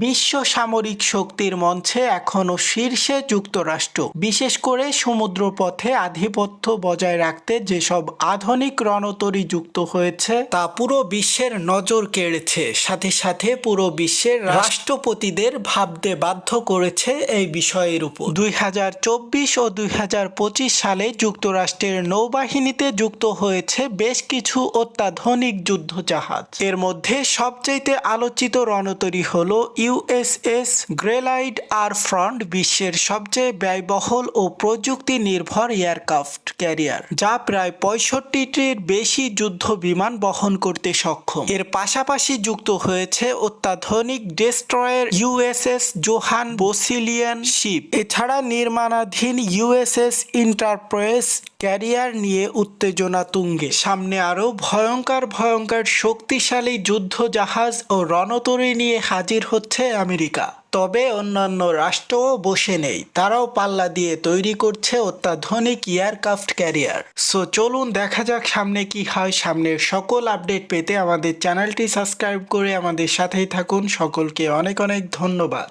বিশ্ব সামরিক শক্তির মঞ্চে এখনও শীর্ষে যুক্তরাষ্ট্র। বিশেষ করে সমুদ্রপথে আধিপত্য বজায় রাখতে যেসব আধুনিক রণতরী যুক্ত হয়েছে, তা পুরো বিশ্বের নজর কেড়েছে। সাথে সাথে পুরো বিশ্বের রাষ্ট্রপতিদের ভাবতে বাধ্য করেছে এই বিষয়ের উপর। দুই হাজার চব্বিশ ও দুই হাজার পঁচিশ সালে যুক্তরাষ্ট্রের নৌবাহিনীতে যুক্ত হয়েছে বেশ কিছু অত্যাধুনিক যুদ্ধজাহাজ। এর মধ্যে সবচাইতে আলোচিত রণতরী হল ইউএসএস গ্রেলাইড আর ফ্রন্ট বিশ্বের সবচেয়ে ব্যয়বহুল ও প্রযুক্তি নির্ভর এয়ারক্রাফট ক্যারিয়ার, যা প্রায় পঁয়ষট্টিটির বেশি যুদ্ধ বিমান বহন করতে সক্ষম। এর পাশাপাশি যুক্ত হয়েছে অত্যাধুনিক destroyer USS John Basilone ship. এছাড়া নির্মাণাধীন ইউএসএস ইন্টারপ্রেস ক্যারিয়ার নিয়ে উত্তেজনা তুঙ্গে। সামনে আরও ভয়ঙ্কর ভয়ঙ্কর শক্তিশালী যুদ্ধ জাহাজ ও রণতরী নিয়ে হাজির হচ্ছে আমেরিকা। তবে অন্যান্য রাষ্ট্রও বসে নেই। তারাও পাল্লা দিয়ে তৈরি করছে অত্যাধুনিক এয়ারক্রাফট ক্যারিয়ার। সো চলুন দেখা যাক সামনে কি হয়। সামনের সকল আপডেট পেতে আমাদের চ্যানেলটি সাবস্ক্রাইব করে আমাদের সাথেই থাকুন। সকলকে অনেক অনেক ধন্যবাদ।